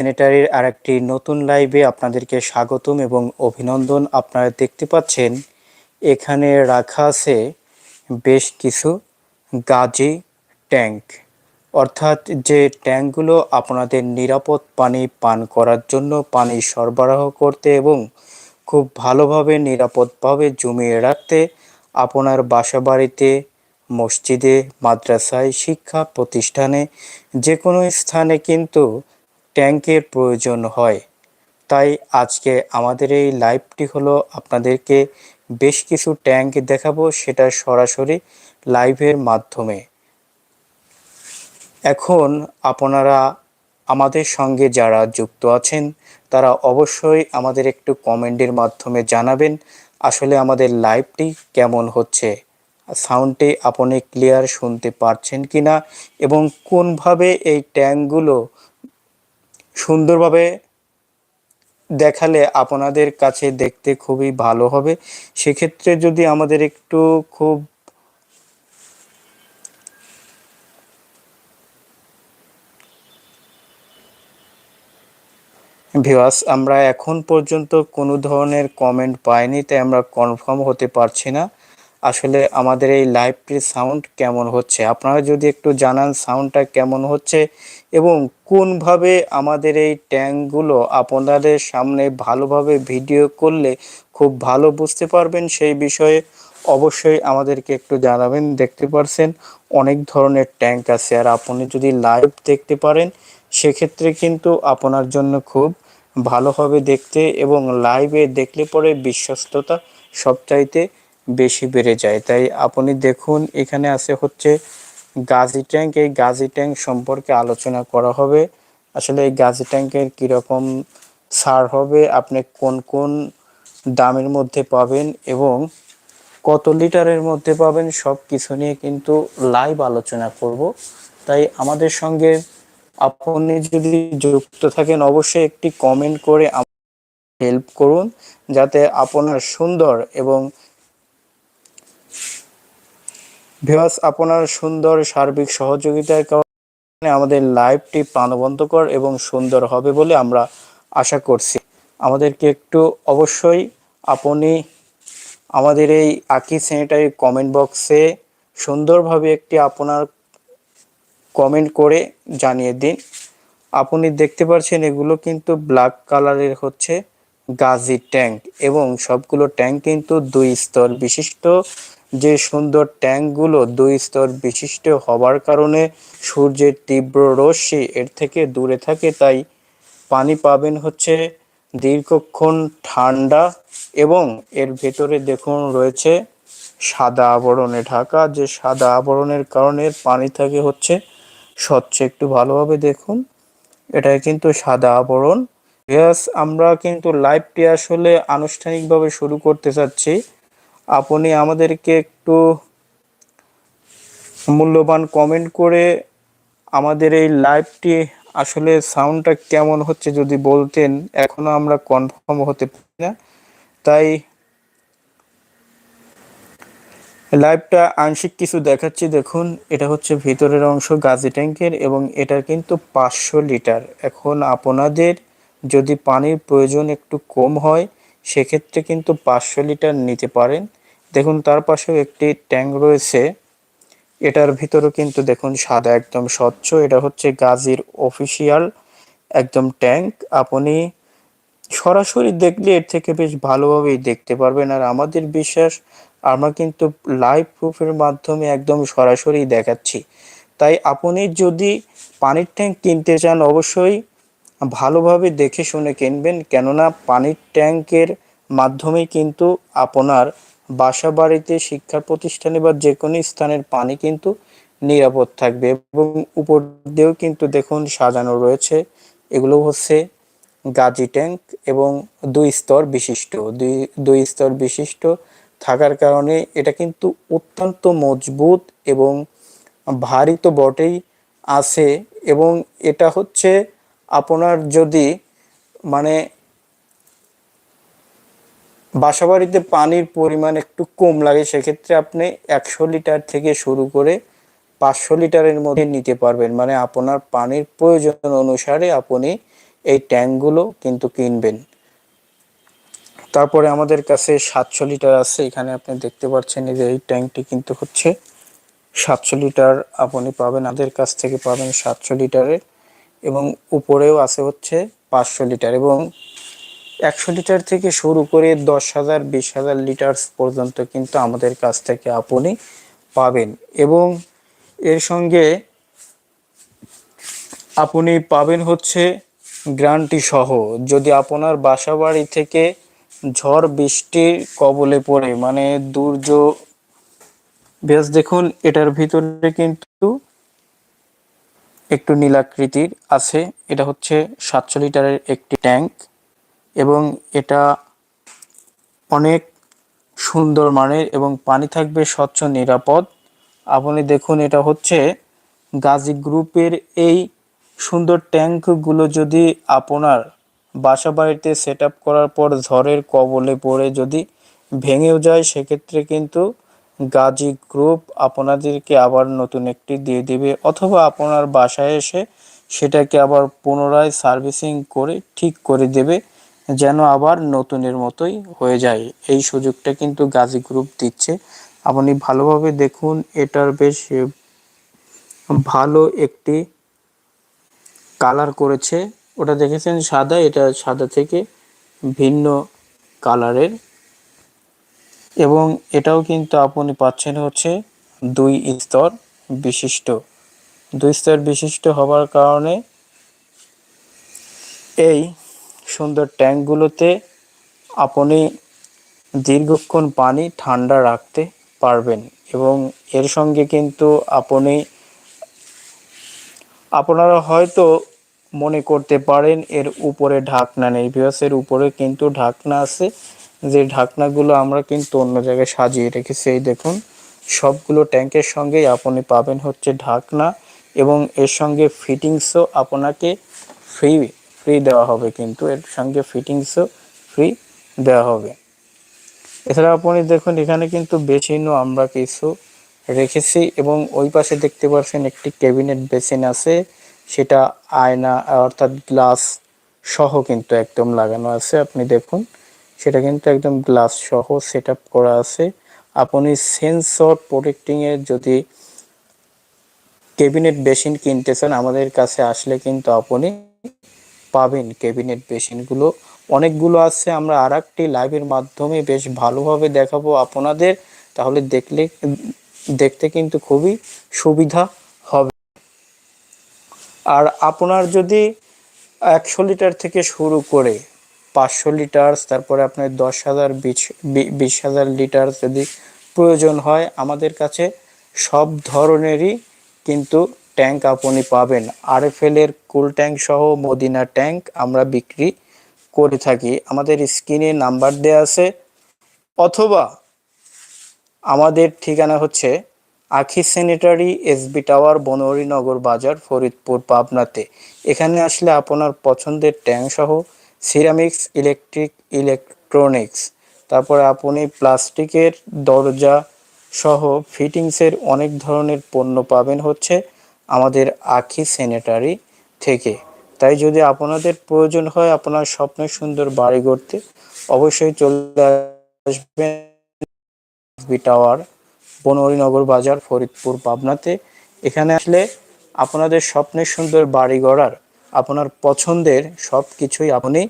স্যানিটারির আরেকটি নতুন লাইভে আপনাদেরকে স্বাগতম এবং অভিনন্দন। আপনারা দেখতে পাচ্ছেন, এখানে রাখা আছে বেশ কিছু গাজি ট্যাঙ্ক। অর্থাৎ যে ট্যাঙ্কগুলো আপনাদের নিরাপদ পানি পান করার জন্য পানি সরবরাহ করতে এবং খুব ভালোভাবে নিরাপদভাবে জমিয়ে রাখতে আপনার বাসা বাড়িতে মসজিদে, মাদ্রাসায়, শিক্ষা প্রতিষ্ঠানে যে কোনো স্থানে কিন্তু ট্যাঙ্কের প্রয়োজন হয়। তাই আজকে আমাদের এই লাইভটি হলো আপনাদেরকে বেশ কিছু ট্যাঙ্ক দেখাবো সেটা সরাসরি লাইভের মাধ্যমে। এখন আপনারা আমাদের সঙ্গে যারা যুক্ত আছেন, তারা অবশ্যই আমাদের একটু কমেন্টের মাধ্যমে জানাবেন আসলে আমাদের লাইভটি কেমন হচ্ছে, সাউন্ডটি আপনি ক্লিয়ার শুনতে পারছেন কিনা এবং কোনভাবে এই ট্যাঙ্কগুলো সুন্দরভাবে দেখালে আপনাদের কাছে দেখতে খুবই ভালো হবে। সেক্ষেত্রে যদি আমাদের একটু খুব ভিওয়াস আমরা এখন পর্যন্ত কোনো ধরনের কমেন্ট পাইনি, তাই আমরা কনফার্ম হতে পারছি না। আসলে আমাদের এই লাইভটির সাউন্ড কেমন হচ্ছে? আপনারা যদি একটু জানান সাউন্ডটা কেমন হচ্ছে এবং কোনভাবে আমাদের এই ট্যাঙ্কগুলো আপনাদের সামনে ভালোভাবে ভিডিও করলে খুব ভালো বুঝতে পারবেন, সেই বিষয়ে অবশ্যই আমাদেরকে একটু জানাবেন। দেখতে পারছেন অনেক ধরনের ট্যাঙ্ক আছে আর আপনি যদি লাইভ দেখতে পারেন, সেক্ষেত্রে কিন্তু আপনার জন্য খুব ভালো হবে দেখতে এবং লাইভে দেখলে পরে বিশ্বস্ততা সবচাইতে বেশি বেড়ে যায়। তাই আপনি দেখুন, এখানে আছে হচ্ছে গাজি ট্যাঙ্ক এই গাজি ট্যাঙ্ক সম্পর্কে আলোচনা করা হবে। আসলে এই গাজি ট্যাঙ্কের কীরকম ছাড় হবে, আপনি কোন কোন দামের মধ্যে পাবেন এবং কত লিটারের মধ্যে পাবেন সব কিছু নিয়ে কিন্তু লাইভ আলোচনা করব। তাই আমাদের সঙ্গে আপনি যদি যুক্ত থাকেন, অবশ্যই একটি কমেন্ট করে হেল্প করুন, যাতে আপনার সুন্দর এবং ভিওয়াস আপনার সুন্দর সার্বিক সহযোগিতার কারণে আমাদের লাইভটি প্রাণবন্তকর এবং সুন্দর হবে বলে আমরা আশা করছি। আমাদেরকে একটু অবশ্যই আপনি আমাদের এই আকি স্যানিটারি কমেন্ট বক্সে সুন্দরভাবে একটি আপনার কমেন্ট করে জানিয়ে দিন। আপনি দেখতে পাচ্ছেন এগুলো কিন্তু ব্ল্যাক কালারের হচ্ছে গাজি ট্যাঙ্ক এবং সবগুলো ট্যাঙ্ক কিন্তু দুই স্তর বিশিষ্ট। যে সুন্দর ট্যাঙ্কগুলো দুই স্তর বিশিষ্ট হবার কারণে সূর্যের তীব্র রশ্মি এর থেকে দূরে থাকে, তাই পানি পাবেন হচ্ছে দীর্ঘক্ষণ ঠান্ডা এবং এর ভেতরে দেখুন রয়েছে সাদা আবরণে ঢাকা, যে সাদা আবরণের কারণে পানি থাকে হচ্ছে স্বচ্ছ। একটু ভালোভাবে দেখুন এটা কিন্তু সাদা আবরণ। আমরা কিন্তু লাইভটি আসলে আনুষ্ঠানিকভাবে শুরু করতে চাচ্ছি। আপনি আমাদেরকে একটু মূল্যবান কমেন্ট করে আমাদের এই লাইভটি আসলে সাউন্ডটা কেমন হচ্ছে যদি বলতেন, এখনও আমরা কনফার্ম হতে পারি না। তাই লাইভটা আংশিক কিছু দেখাচ্ছি, দেখুন, এটা হচ্ছে ভিতরের অংশ গাজি ট্যাঙ্কের এবং এটা কিন্তু পাঁচশো লিটার। এখন আপনাদের যদি পানির প্রয়োজন একটু কম হয়, সেক্ষেত্রে কিন্তু পাঁচশো লিটার নিতে পারেন। দেখুন, তার পাশেও একটি ট্যাঙ্ক রয়েছে। এটার ভিতরেও কিন্তু দেখুন, সাদা একদম স্বচ্ছ। এটা হচ্ছে গাজীর অফিসিয়াল একদম ট্যাঙ্ক। আপনি সরাসরি দেখলে এর থেকে বেশ ভালোভাবেই দেখতে পারবেন। আর আমাদের বিশ্বাস, আমরা কিন্তু লাইভ প্রুফের মাধ্যমে একদম সরাসরি দেখাচ্ছি। তাই আপনি যদি পানির ট্যাঙ্ক কিনতে চান, অবশ্যই ভালোভাবে দেখে শুনে কিনবেন। কেননা পানির ট্যাঙ্কের মাধ্যমেই কিন্তু আপনার বাসা বাড়িতে শিক্ষা প্রতিষ্ঠানে বা যে কোনো স্থানের পানি কিন্তু নিরাপদ থাকবে এবং উপর দিয়েও কিন্তু দেখুন সাজানো রয়েছে। এগুলো হচ্ছে গাজি ট্যাঙ্ক এবং দুই স্তর বিশিষ্ট। দুই দুই স্তর বিশিষ্ট থাকার কারণে এটা কিন্তু অত্যন্ত মজবুত এবং ভারী তো বটেই আছে এবং এটা হচ্ছে আপনার যদি মানে বাসাবাড়িতে পানির পরিমাণ একটু কম লাগে, সেক্ষেত্রে আপনি একশো লিটার থেকে শুরু করে পাঁচশো লিটারের মধ্যে নিতে পারবেন। মানে আপনার পানির প্রয়োজন অনুসারে আপনি এই ট্যাঙ্কগুলো কিন্তু কিনবেন। তারপরে আমাদের কাছে সাতশো লিটার আছে। এখানে আপনি দেখতে পাচ্ছেন যে এই ট্যাঙ্কটি কিন্তু হচ্ছে সাতশো লিটার আপনি পাবেন। আমাদের কাছ থেকে পাবেন সাতশো লিটারের এবং উপরেও আছে হচ্ছে পাঁচশো লিটার এবং একশো লিটার থেকে শুরু করে দশ হাজার, বিশ হাজার লিটার পর্যন্ত কিন্তু আমাদের কাছ থেকে আপনি পাবেন। এবং এর সঙ্গে আপনি পাবেন হচ্ছে গ্রান্টি সহ। যদি আপনার বাসা বাড়ি থেকে ঝড় বৃষ্টির কবলে পড়ে মানে দুর্য বেশ দেখুন, এটার ভিতরে কিন্তু একটু নীলাকৃতির আছে। এটা হচ্ছে সাতশো লিটারের একটি ট্যাঙ্ক। এবং এটা অনেক সুন্দর মানের এবং পানি থাকবে স্বচ্ছ, নিরাপদ। আপনি দেখুন, এটা হচ্ছে গাজী গ্রুপের এই সুন্দর ট্যাঙ্কগুলো যদি আপনার বাসা বাড়িতে সেট করার পর ঝড়ের কবলে পড়ে যদি ভেঙেও যায়, সেক্ষেত্রে কিন্তু গাজী গ্রুপ আপনাদেরকে আবার নতুন একটি দিয়ে দিবে। অথবা আপনার বাসায় এসে সেটাকে আবার পুনরায় সার্ভিসিং করে ঠিক করে দেবে। যেন আবার নতুনের মতোই হয়ে যায়। এই সুযোগটা কিন্তু গাজী গ্রুপ দিচ্ছে। আপনি ভালোভাবে দেখুন, এটার বেশ ভালো একটি কালার করেছে। ওটা দেখেছেন সাদা, এটা সাদা থেকে ভিন্ন কালারের এবং এটাও কিন্তু আপনি পাচ্ছেন হচ্ছে দুই স্তর বিশিষ্ট। দুই স্তর বিশিষ্ট হবার কারণে এই সুন্দর ট্যাঙ্কগুলোতে আপনি দীর্ঘক্ষণ পানি ঠান্ডা রাখতে পারবেন এবং এর সঙ্গে কিন্তু আপনি, আপনারা হয়তো মনে করতে পারেন এর উপরে ঢাকনা নেই। বিয়াসের উপরে কিন্তু ঢাকনা আছে। যে ঢাকনাগুলো আমরা কিন্তু অন্য জায়গায় সাজিয়ে রেখেছি, এই দেখুন, সবগুলো ট্যাঙ্কের সঙ্গেই আপনি পাবেন হচ্ছে ঢাকনা এবং এর সঙ্গে ফিটিংসও আপনাকে ফ্রি ফ্রি দেওয়া হবে কিন্তু এর সঙ্গে ফিটিংসও ফ্রি দেওয়া হবে। এছাড়া আপনি দেখুন, এখানে কিন্তু বেসিনও আমরা কিছু রেখেছি এবং ওই পাশে দেখতে পাচ্ছেন একটি ক্যাবিনেট বেসিন আছে, সেটা আয়না অর্থাৎ গ্লাস সহ কিন্তু একদম লাগানো আছে। আপনি দেখুন, সেটা কিন্তু একদম গ্লাস সহ সেট করা আছে। আপনি সেন্সর প্রোটেক্টিংয়ের যদি ক্যাবিনেট বেসিন কিনতে চান, আমাদের কাছে আসলে কিন্তু আপনি পাবেন ক্যাবিনেট বেসিনগুলো। অনেকগুলো আছে, আমরা আর একটি লাইভের মাধ্যমে বেশ ভালোভাবে দেখাবো আপনাদের। তাহলে দেখলে, দেখতে কিন্তু খুবই সুবিধা হবে। আর আপনার যদি একশো লিটার থেকে শুরু করে পাঁচশো লিটার তারপরে আপনার দশ হাজার, বিশ হাজার লিটার যদি প্রয়োজন হয়, আমাদের কাছে সব ধরনেরই কিন্তু ট্যাঙ্ক আপনি পাবেন। আরএফএলের কুল ট্যাঙ্ক সহ মদিনা ট্যাঙ্ক আমরা বিক্রি করে থাকি। আমাদের স্ক্রিনে নাম্বার দেওয়া আছে, অথবা আমাদের ঠিকানা হচ্ছে আখি স্যানিটারি এসবি টাওয়ার বনহরিনগর বাজার, ফরিদপুর, পাবনাতে। এখানে আসলে আপনার পছন্দের ট্যাঙ্ক সহ সিরামিক্স, ইলেকট্রিক, ইলেকট্রনিক্স, তারপরে আপনি প্লাস্টিকের দরজা সহ ফিটিংসের অনেক ধরনের পণ্য পাবেন হচ্ছে আমাদের আখি স্যানিটারি থেকে। তাই যদি আপনাদের প্রয়োজন হয় আপনার স্বপ্নের সুন্দর বাড়ি গড়তে, অবশ্যই চলে আসবেন টাওয়ার বনহরিনগর বাজার, ফরিদপুর, পাবনাতে। এখানে আসলে আপনাদের স্বপ্নের সুন্দর বাড়ি গড়ার, আপনার পছন্দের সব কিছুই আপনি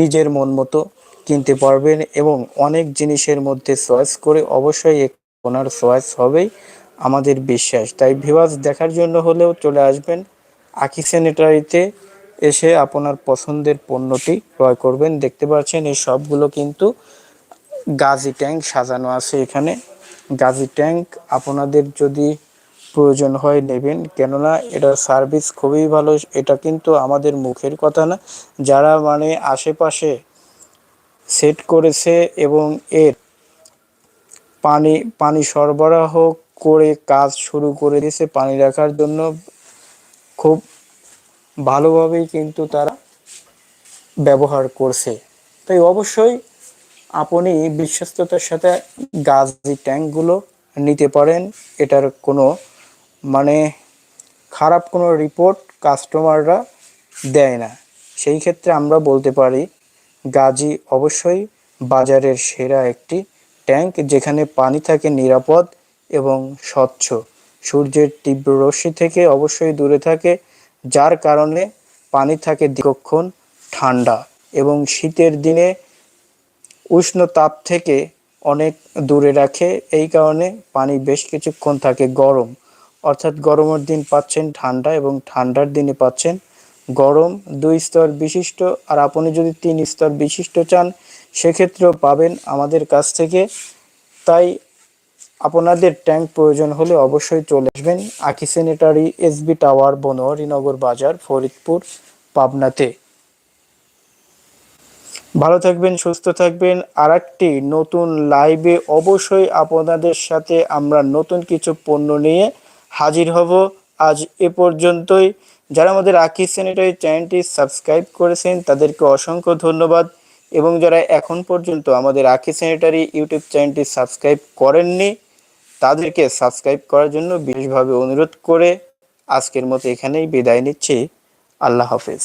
নিজের মন মতো কিনতে পারবেন এবং অনেক জিনিসের মধ্যে চয়েস করে অবশ্যই ওনার চয়েস হবেই। আমাদের বিশ্বাস। তাই ভিওয়াজ দেখার জন্য হলেও চলে আসবেন আকি স্যানিটারিতে এসে আপনার পছন্দের পণ্যটি ক্রয় করবেন। দেখতে পাচ্ছেন, এই সবগুলো কিন্তু গাজি ট্যাঙ্ক সাজানো আছে এখানে। গাজি ট্যাঙ্ক আপনাদের যদি প্রয়োজন হয় নেবেন, কেননা এটা সার্ভিস খুবই ভালো, এটা কিন্তু আমাদের মুখের কথা না। যারা মানে আশেপাশে সেট করেছে এবং এর পানি পানি সরবরাহ করে কাজ শুরু করে দিয়েছে পানি রাখার জন্য। খুব ভালোভাবেই কিন্তু তারা ব্যবহার করছে। তাই অবশ্যই আপনি বিশ্বস্ততার সাথে গাজি ট্যাঙ্কগুলো নিতে পারেন। এটার কোনো মানে খারাপ কোনো রিপোর্ট কাস্টমাররা দেয় না। সেই ক্ষেত্রে আমরা বলতে পারি, গাজী অবশ্যই বাজারের সেরা একটি ট্যাঙ্ক যেখানে পানি থাকে নিরাপদ এবং স্বচ্ছ। সূর্যের তীব্র রশ্মি থেকে অবশ্যই দূরে থাকে, যার কারণে পানি থাকে দীর্ঘক্ষণ ঠান্ডা এবং শীতের দিনে উষ্ণ তাপ থেকে অনেক দূরে রাখে। এই কারণে পানি বেশ কিছুক্ষণ থাকে গরম। অর্থাৎ গরমের দিন পাচ্ছেন ঠান্ডা এবং ঠান্ডার দিনে পাচ্ছেন গরম। দুই স্তর বিশিষ্ট আর আপনি যদি তিন স্তর বিশিষ্ট চান, সেক্ষেত্রেও পাবেন আমাদের কাছ থেকে। তাই আপনাদের ট্যাঙ্ক প্রয়োজন হলে অবশ্যই চলে আসবেন আকি স্যানিটারি এসবি টাওয়ার বনোয়ারিনগর বাজার, ফরিদপুর, পাবনাতে। ভালো থাকবেন, সুস্থ থাকবেন। আর একটি নতুন লাইভে অবশ্যই আপনাদের সাথে আমরা নতুন কিছু পণ্য নিয়ে হাজির হব। আজ এ পর্যন্তই। যারা আমাদের আকি স্যানিটারি চ্যানেলটি সাবস্ক্রাইব করেছেন, তাদেরকে অসংখ্য ধন্যবাদ। এবং যারা এখন পর্যন্ত আমাদের আকি স্যানিটারি ইউটিউব চ্যানেলটি সাবস্ক্রাইব করেননি তাদেরকে সাবস্ক্রাইব করার জন্য বিশেষভাবে অনুরোধ করে আজকের মতো এখানেই বিদায় নিচ্ছি। আল্লাহ হাফেজ।